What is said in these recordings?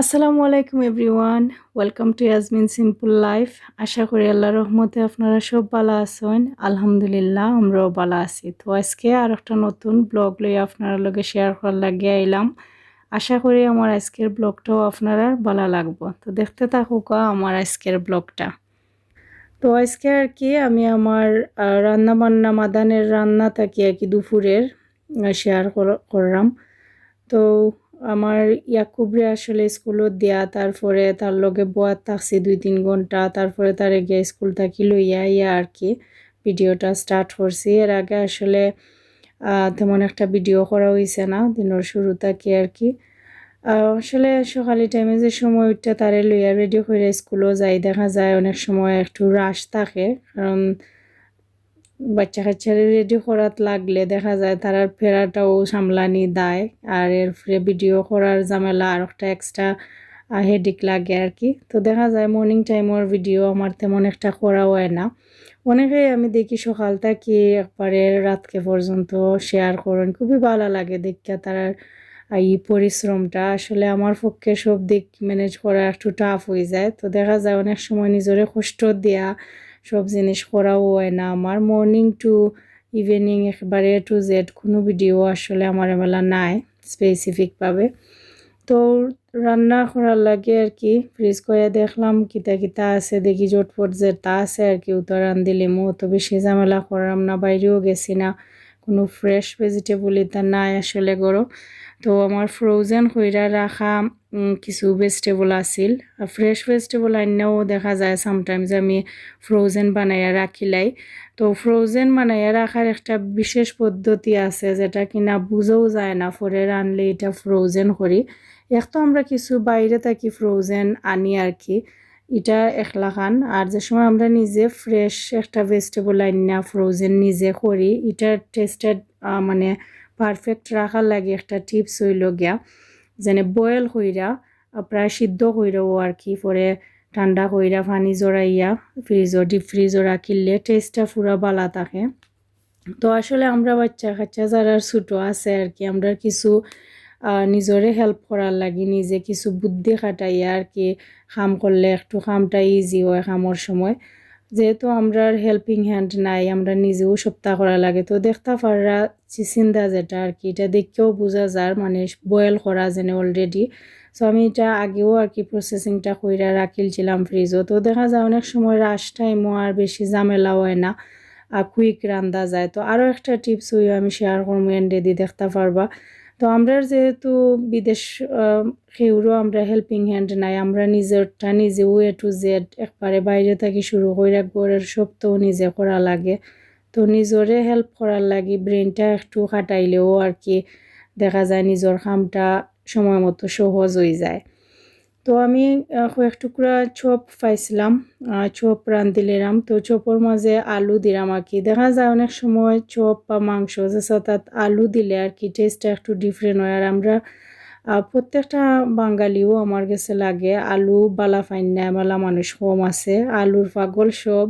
আসসালামু আলাইকুম everyone, welcome to Yasmin simple life. আশা করি আল্লাহ রহমতে আপনারা সব ভালো আছেন। আলহামদুলিল্লাহ, আমরাও ভালো আছি। তো আজকে আর একটা নতুন ব্লগ লই আপনারা লগে শেয়ার করার লাগে আইলাম। আশা করি আমার আজকের ব্লগটাও আপনারা ভালো লাগবো। তো দেখতে থাকুক আমার আজকের ব্লগটা। তো আজকে আর কি, আমি আমার রান্না বান্না মাদানের রান্না থাকি আর কি দুপুরের শেয়ার করলাম। তো আমার ইয়াকুবরে আসলে স্কুলত দিয়া, তারপরে তার লগে বোয়ার থাকছি দুই তিন ঘণ্টা, তারপরে তারে গিয়ে স্কুল থাকি লইয়া ইয়া আর কি ভিডিওটা স্টার্ট করছি। এর আগে আসলে তেমন একটা ভিডিও করা হয়েছে না দিনের শুরু থাকি আর কি। আসলে সকালে টাইমে যে সময় উঠতে তারে লইয়া রেডি করে স্কুলও যাই, দেখা যায় অনেক সময় একটু রাশ থাকে, কারণ বাচ্চা কাচ্চারে রেডি করাত লাগলে দেখা যায় তার ফেরাটাও সামলানি দেয়। আর এর ভিডিও করার ঝামেলা আর একটা এক্সট্রা হেডিক লাগে আর কি। তো দেখা যায় মর্নিং টাইমের ভিডিও আমার তেমন একটা করা হয় না। অনেকেই আমি দেখি সকাল থেকে একবারে রাতকে পর্যন্ত শেয়ার করেন। খুবই ভালো লাগে দেখিয়া তার এই পরিশ্রমটা। আসলে আমার পক্ষে সব দিক ম্যানেজ করা একটু টাফ হয়ে যায়। তো দেখা যায় অনেক সময় নিজরে কষ্ট দেয়া সব জিনিস করাও হয় না। আমার মর্নিং টু ইভিনিং একেবারে টু জেড কোনো ভিডিও আসলে আমার এবেলা নাই স্পেসিফিকভাবে তো রান্না করার লাগে আর কি ফ্রিজ করে দেখলাম, কিতা কিতা আছে, দেখি জটপট তা আছে আর কি উত্তর দিলে মো তো বেশি ঝামেলা করাম না বাইরেও গেছি না। কোনো ফ্রেশ ভেজিটেবল এটা নাই আসলে গরো তো আমার ফ্রোজেন হইরা রাখা কিছু ভেজিটেবল আছিল। ফ্রেশ ভেজিটেবল আন্যাও দেখা যায় সামটাইমস আমি ফ্রোজেন বানাইয়া রাখিলাই তো ফ্রোজেন বানাইয়া রাখার একটা বিশেষ পদ্ধতি আছে যেটা কিনা বুঝেও যায় না ফরে রানলে এটা ফ্রোজেন করি। এক তো আমরা কিছু বাইরে থাকি ফ্রোজেন আনি আর কি, এটা একলা খান। আর যে সময় আমরা নিজে ফ্রেশ একটা ভেজিটেবল আনিয়া ফ্রোজেন নিজে করি, এটার টেস্টেড মানে পারফেক্ট রাখার লাগে একটা টিপস হইল গিয়া, যেনে বয়েল কইরা প্রায় সিদ্ধ কইরাও আর কি, পরে ঠান্ডা কইরা পানি জড়াইয়া ফ্রিজও ডিপ ফ্রিজও রাখিলে টেস্টটা পুরা বালা থাকে। তো আসলে আমরা বাচ্চা কাচ্চা যারা ছোটো আছে আর কি, আমরা কিছু নিজরে হেল্প করার লাগি, নিজে কিছু বুদ্ধি খাটাইয়া আর কি, কাম করলে একটু কামটা ইজি হয় কামর সময়। যেহেতু আমরা হেল্পিং হ্যান্ড নাই, আমরা নিজেও সপ্তাহ করা লাগে। তো দেখতে পাররা চিচিন্দা যেটা আর কি, এটা দেখেও বোঝা যার মানে বয়েল করা যেন অলরেডি সো আমি এটা আগেও আর কি প্রসেসিংটা কইরা রাখিলছিলাম ফ্রিজও তো দেখা যায় অনেক সময় রাশ টাইমও আর বেশি ঝামেলা হয় না, আর কুইক রান্দা যায়। তো আরও একটা টিপস হইও আমি শেয়ার করব এন্ডে দিয়ে দেখতে পারবা। তো আমরা যেহেতু বিদেশ সেউরও আমরা হেল্পিং হ্যান্ড নাই, আমরা নিজেরটা নিজে ওয়ে টু জেড একবারে বাইরে থাকি শুরু করে সব তো নিজে করা লাগে। তো নিজরে হেল্প করার লাগে ব্রেনটা একটু খাটাইলেও আর কি দেখা যায় নিজের কামটা সময় মতো সহজ হয়ে যায়। তো আমি কয়েক টুকরা চপ পাইছিলাম চপ রান্ধিলাম তো চপর মাঝে আলু দিলাম আর কি দেখা যায় অনেক সময় চপ বা মাংস যেসা তাত আলু দিলে আর কি টেস্টটা একটু ডিফারেন্ট হয়। আর আমরা প্রত্যেকটা বাঙালিও আমার কাছে লাগে। আলু বালা ফাইন বালা মানুষ কম আছে। আলুর পাগল সব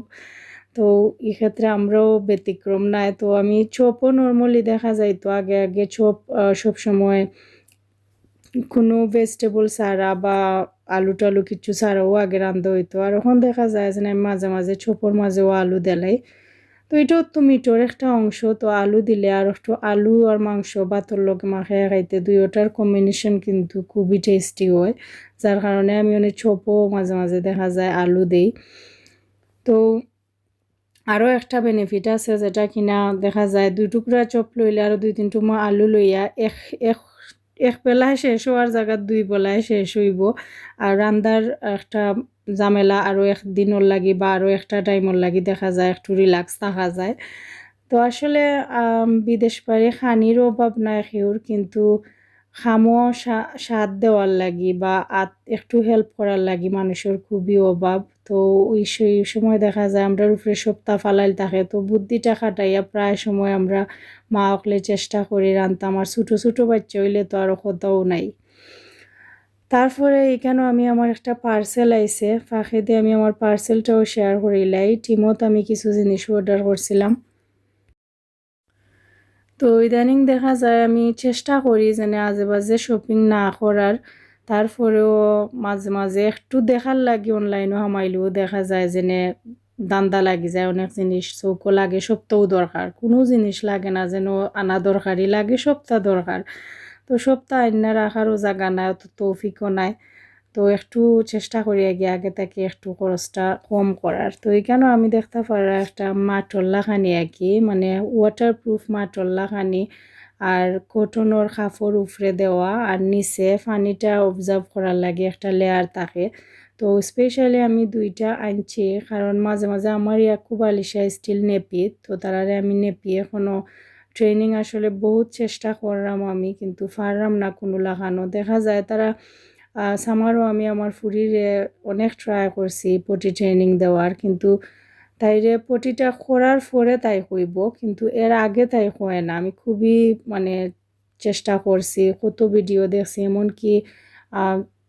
তো এক্ষেত্রে আমরাও ব্যতিক্রম নাই। তো আমি চপও নর্মালি দেখা যায় তো আগে আগে চপ সবসময় কোনো ভেজিটেবল ছাড়া বা আলু টালু কিছু ছাড়াও আগে রান্ধা হইতো। আর এখন দেখা যায় যে মাঝে মাঝে ছোপর মাঝেও আলু দেলাই। তো এটাও তো মিটোর একটা অংশ। তো আলু দিলে আর একটু আলু আর মাংস ভাতর লগে মাখে খাইতে দুইটার কম্বিনেশন কিন্তু খুবই টেস্টি হয়। যার কারণে আমি অনেক ছোপও মাঝে মাঝে দেখা যায় আলু দেই। তো আরও একটা বেনিফিট আছে যেটা কিনা দেখা যায় দুই টুকরা চপ লইলে আর দুই তিন টুকরা আলু লইয়া এক এক এক বেলায় শেষ হওয়ার জায়গা দুই বেলায় শেষ হইব। আর রান্দার একটা জামেলা আরও একদিনের লাগি বা আরও একটা টাইমর লাগি দেখা যায়, একটু রিল্যাক্স থাকা যায়। তো আসলে বিদেশ পারে খানির অভাব নাই সেউর, কিন্তু খামো স্বাদ দেওয়ার লাগি বা একটু হেল্প করার লাগি মানুষের খুবই অভাব। তো ওই সেই সময় দেখা যায় আমরা উপরে সপ্তাহ ফালাইল থাকে, তো বুদ্ধিটা খাটাইয়া প্রায় সময় আমরা মা অকলে চেষ্টা করি রান্তাম। আর ছোটো ছোটো বাচ্চা হইলে তো আরও কোথাও নাই। তারপরে এখানেও আমি আমার একটা পার্সেল আইছে, ফাঁকে দিয়ে আমি আমার পার্সেলটাও শেয়ার করিলাই। টিমত আমি কিছু জিনিস অর্ডার করছিলাম। তো ইদানিং দেখা যায় আমি চেষ্টা করি যেন আজে বাজে শপিং না করার। তারপরেও মাঝে মাঝে একটু দেখার লাগে অনলাইনও হামাইলেও দেখা যায় যেনে দান্দা লাগি যায়, অনেক জিনিস চৌকো লাগে সপ্তাহ দরকার। কোনো জিনিস লাগে না যেন আনা দরকারই লাগে, সপ্তাহ দরকার। তো সপ্তাহ আইনা রাখারও জায়গা নাই, অত তৌফিকও নাই। তো একটু চেষ্টা করি আগে আগে তাকে একটু খরচটা কম করার। তো এখানেও আমি দেখতে পারা একটা মাটল্লা খানি আর কি মানে ওয়াটার প্রুফ মাটল্লা খানি আর কটনের কাপড় উপরে দেওয়া আর নিচে পানিটা অবজার্ভ করার লাগে একটা লেয়ার থাকে। তো স্পেশালি আমি দুইটা আনছি, কারণ মাঝে মাঝে আমার ইয়া খুব আলিশা স্টিল নেপি তো তারারে আমি নেপি এখনও ট্রেনিং আসলে বহুত চেষ্টা করলাম আমি, কিন্তু পারলাম না কোনো লাগানো। দেখা যায় তারা সামারও আমি আমার ফুরিরে অনেক ট্রাই করছি পটি ট্রেনিং দেওয়ার, কিন্তু তাইরে পটিটা করার পরে তাই হইব, কিন্তু এর আগে তাই হয় না। আমি খুবই মানে চেষ্টা করছি, কত ভিডিও দেখছি, এমনকি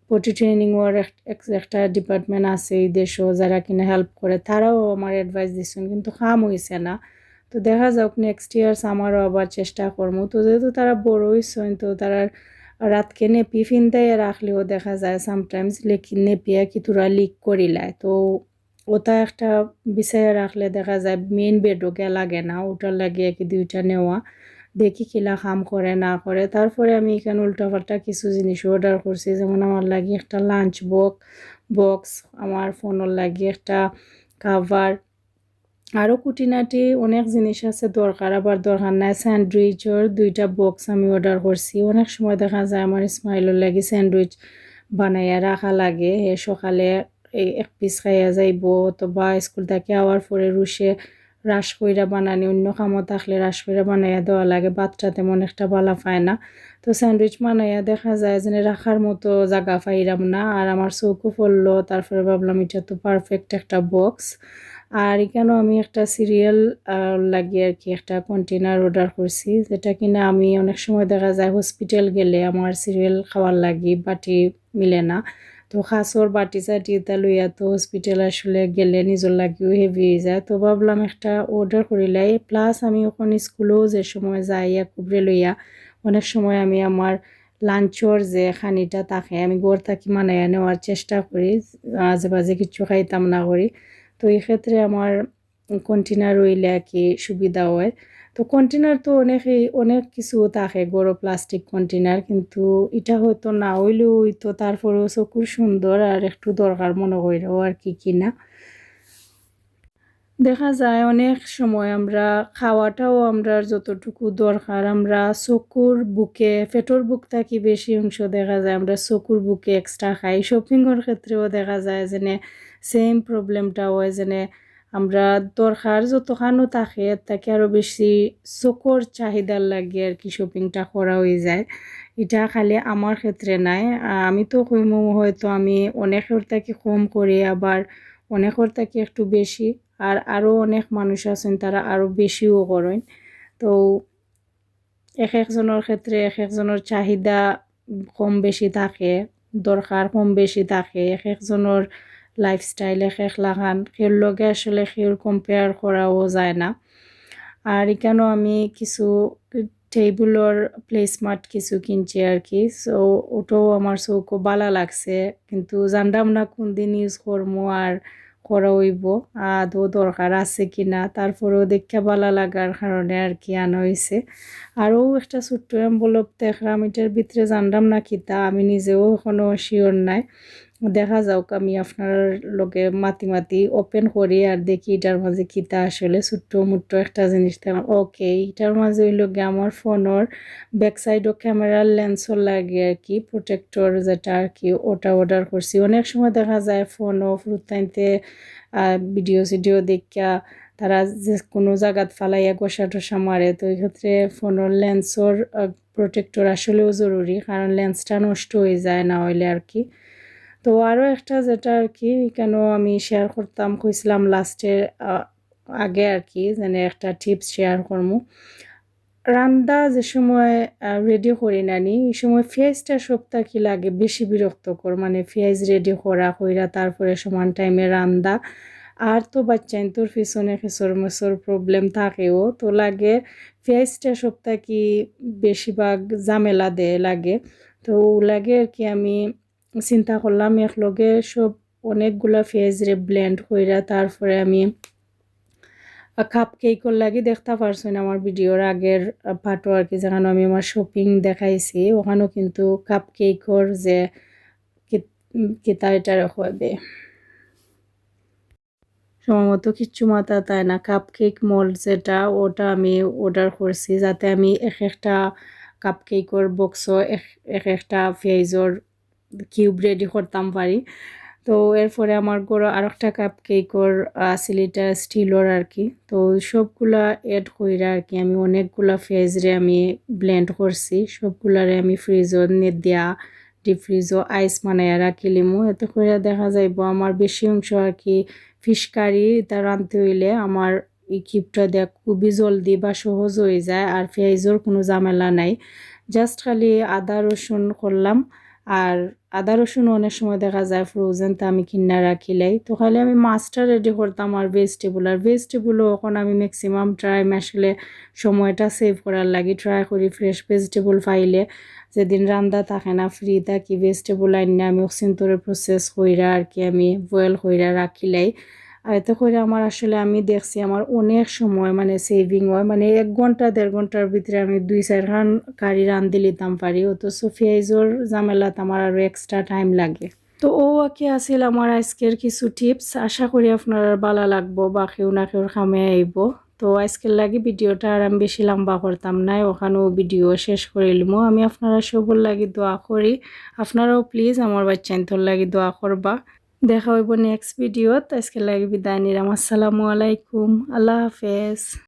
পটি ট্রেনিং ওর একটা ডিপার্টমেন্ট আছে এই দেশও যারা কিনা হেল্প করে, তারাও আমার অ্যাডভাইস দিচ্ছেন কিন্তু কাম হয়েছে না। তো দেখা যাক নেক্সট ইয়ার আমারও আবার চেষ্টা করব। তো যেহেতু তারা বড় হয়েছেন তো তারা রাতকে নেপি ফিনতাই রাখলেও দেখা যায় সামটাইমস লেখি নেপিয়া কি তোরা লিক করিলায় তো ওটা একটা বিছাইয়া রাখলে দেখা যায় মেইন বেডও লাগে না, ওটার লাগিয়ে কি দুইটা নেওয়া। দেখি কিলা কাম করে, না করে। তারপরে আমি এখানে উল্টাপাল্টা কিছু জিনিস অর্ডার করছি, যেমন আমার লাগে একটা লাঞ্চ বক্স বক্স আমার ফোনের লাগে একটা কাভার আরও কুটিনাটি অনেক জিনিস আছে দরকার, আবার দরকার নাই স্যান্ডউইচের দুইটা বক্স আমি অর্ডার করছি। অনেক সময় দেখা যায় আমার স্মাইলের লাগে স্যান্ডউইচ বানাইয়া রাখা লাগে, এ সকালে এক পিস খাইয়া যাইব, অথবা স্কুল থেকে আওয়ার পরে রুশে রাস কইরা বানানি, অন্য কামও থাকলে রাস কইরা বানাইয়া দেওয়া লাগে বাচ্চা তেমন একটা বালা পায় না। তো স্যান্ডউইচ বানাইয়া দেখা যায় যে রাখার মতো জায়গা পাইরাম না, আর আমার চৌকো পড়ল, তারপরে ভাবলাম এটা তো পারফেক্ট একটা বক্স আর এখানেও আমি একটা সিরিয়াল লাগিয়ে আর কি একটা কন্টেনার অর্ডার করছি, যেটা কিনা আমি অনেক সময় দেখা যায় হসপিটাল গেলে আমার সিরিয়াল খাওয়ার লাগি, বাটি মিলে না। তো খাসর, বাটি চাটি এটা লইয়া তো হসপিটাল আসলে গেলে নিজের লাগিও হেভি হয়ে যায়। তো ভাবলাম একটা অর্ডার করিলাই প্লাস আমি ওখানে স্কুলেও যে সময় যাইয়া কুবরে লইয়া, অনেক সময় আমি আমার লাঞ্চর যে খানিটা থাকে, আমি গড় থাকি মানাইয়া নেওয়ার চেষ্টা করি, আজে বাজে কিছু খাইতাম না করি। তো এক্ষেত্রে আমার কন্টেনার রইলে আর কি সুবিধা হয়। তো কন্টেনার তো অনেকেই অনেক কিছু থাকে, বড় প্লাস্টিক কন্টেনার কিন্তু এটা হয়তো না হইলেও তো তারপরেও চকুর সুন্দর আর একটু দরকার মনে করেও আর কি কিনা। দেখা যায় অনেক সময় আমরা খাওয়াটাও আমরা যতটুকু দরকার, আমরা চকুর বুকে, পেটর বুক থাকি বেশি অংশ দেখা যায়, আমরা চকুর বুকে এক্সট্রা খাই। শপিংয়ের ক্ষেত্রেও দেখা যায় যেনে সেম প্রবলেমটা হয় যেনে আমরা দরকার যতখানো থাকে তাকে আরও বেশি চকুর চাহিদার লাগে আর কি শপিংটা করা হয়ে যায় এটা খালি আমার ক্ষেত্রে নাই আমি তো কইমো হয়তো আমি অনেকের তাকে কম করি আবার অনেকের তাকে একটু বেশি আর আরও অনেক মানুষ আছেন তারা আরও বেশিও করেন তো এক একজনের ক্ষেত্রে এক একজনের চাহিদা কম বেশি থাকে দরকার কম বেশি থাকে এক একজনের লাইফস্টাইল এক লাগান সের লগে আসলে সের কম্পেয়ার করাও যায় না। আর এখানেও আমি কিছু টেবিলর প্লেসমার্ট কিছু কিনছি আর কি সো ওটাও আমার চৌকো বালা লাগছে, কিন্তু জানলাম না কোন দিন ইউজ করব আর করা হইব, আদৌ দরকার আছে কি না তারপরেও দেখা ভালো লাগার কারণে আর কি আনা হয়েছে আরও একটা ছোট্ট এম্বলপ দেখলাম, এটার ভিতরে জানলাম না কিতা আমি নিজেও এখনও শিওর নাই। দেখা যাওক, আমি আপনার লগে মাতি মাতি ওপেন করি আর দেখি এটার মাঝে কিতা আসলে ছোট্ট মুট্ট একটা জিনিস দেখলাম ওকে এটার মাঝে ওই লগে আমার ফোনের ব্যাক সাইডও ক্যামেরার লেন্সও লাগে আর কি প্রোটেক্টর যেটা আর কি, ওটা অর্ডার করছি। অনেক সময় দেখা যায় ফোনও ফুরতাইতে ভিডিও সিডিও দেখিয়া তারা যে কোনো জায়গাত ফালাইয়া গোসা টোসা মারে, তো এই ক্ষেত্রে ফোনের লেন্সর প্রোটেক্টর আসলেও জরুরি, কারণ লেন্সটা নষ্ট হয়ে যায় না হইলে আর কি। তো আরও একটা যেটা আর কি কেন আমি শেয়ার করতাম, কইছিলাম লাস্টের আগে আর কি যেন একটা টিপস শেয়ার করব রান্দা যে সময় রেডি করি নানি এই সময় পেঁয়াজটা সপ্তাহ কি লাগে বেশি বিরক্তকর মানে পেঁয়াজ রেডি করা, কইরা তারপরে সমান টাইমে রান্দা। আর তো বাচ্চাইন তোর পিছনে খেসর মেসর প্রবলেম থাকেও, তো লাগে পেঁয়াজটা সপ্তাহ কি বেশিরভাগ ঝামেলা দেয় লাগে। তো লাগে আর কি আমি চিন্তা করলাম একলগে সব অনেকগুলা পেঁয়াজরে ব্লেন্ড কইরা তারপরে আমি কাপ কেকর লাগি দেখতে পারছেন আমার ভিডিওর আগের পাটো আর কি। যেখানে আমি আমার শপিং দেখাইছি, ওখানেও কিন্তু কাপ কেকর যে কিতা এটা হবে। সম্ভবত কিচ্ছু মাথা তাই না? কাপ কেক মোল্ড যেটা, ওটা আমি অর্ডার করছি, যাতে আমি এক একটা কাপ কেকর বক্সও এক একটা পেঁয়াজর কিউব রেডি করতাম পারি। তো এরপরে আমার গড় আর একটা কাপ কেকর আছিল এটা স্টিলর আর কি তো সবগুলা এড কইরা আর কি আমি অনেকগুলা ফেজরে আমি ব্লেন্ড করছি। সবগুলারে আমি ফ্রিজও নেট দিয়া ডিপ ফ্রিজও আইস মানাইয়া রাখিলিমু এতে করে দেখা যাইব আমার বেশি অংশ আর কি ফিশ কারি তা রাঁধতে হইলে আমার এই কিপটা দেয়া খুবই জলদি বা সহজ হয়ে যায় আর পেঁয়াজের কোনো ঝামেলা নাই। জাস্ট খালি আদা, রসুন করলাম। আর আদা রসুন অনেক সময় দেখা যায় ফ্রোজেন তা আমি কিনা রাখিলাই। তো খালি আমি মাছটা রেডি করতাম আর ভেজিটেবল আর ভেজিটেবলও এখন আমি ম্যাক্সিমাম ট্রাই আসলে সময়টা সেভ করার লাগে। ট্রাই করি ফ্রেশ ভেজিটেবল পাইলে। যেদিন রান্দা থাকে না ফ্রি থাকি ভেজিটেবল আইনে আমি অক্সিন্তরে প্রসেস কইরা আর কি আমি বয়েল কইরা রাখিলাই। আর এতে করে আমার আসলে আমি দেখছি আমার অনেক সময় মানে সেভিং হয়। মানে এক ঘণ্টা, দেড় ঘণ্টার ভিতরে আমি দুই চারখান কারি রান্ধি লিতাম পারি। অথচ পেঁয়াজর ঝামেলাত আমার আরও এক্সট্রা টাইম লাগে। তো ও আকে আছিল আমার আজকের কিছু টিপস আশা করি আপনার ভালো লাগবো বা কেউ না কেউ খামে আইব। তো আজকের লাগে ভিডিওটা আর আমি বেশি লম্বা করতাম নাই ওখানেও ভিডিও শেষ করিলিমো আমি আপনারা সবর লাগি দোয়া করি। আপনারাও প্লিজ আমার বাচ্চাইন্তর লাগি দোয়া করবা। দেখা হইব নেক্সট ভিডিওত আজকে লাগে বিদায় নিলাম। আসসালামু আলাইকুম। আল্লাহ হাফেজ।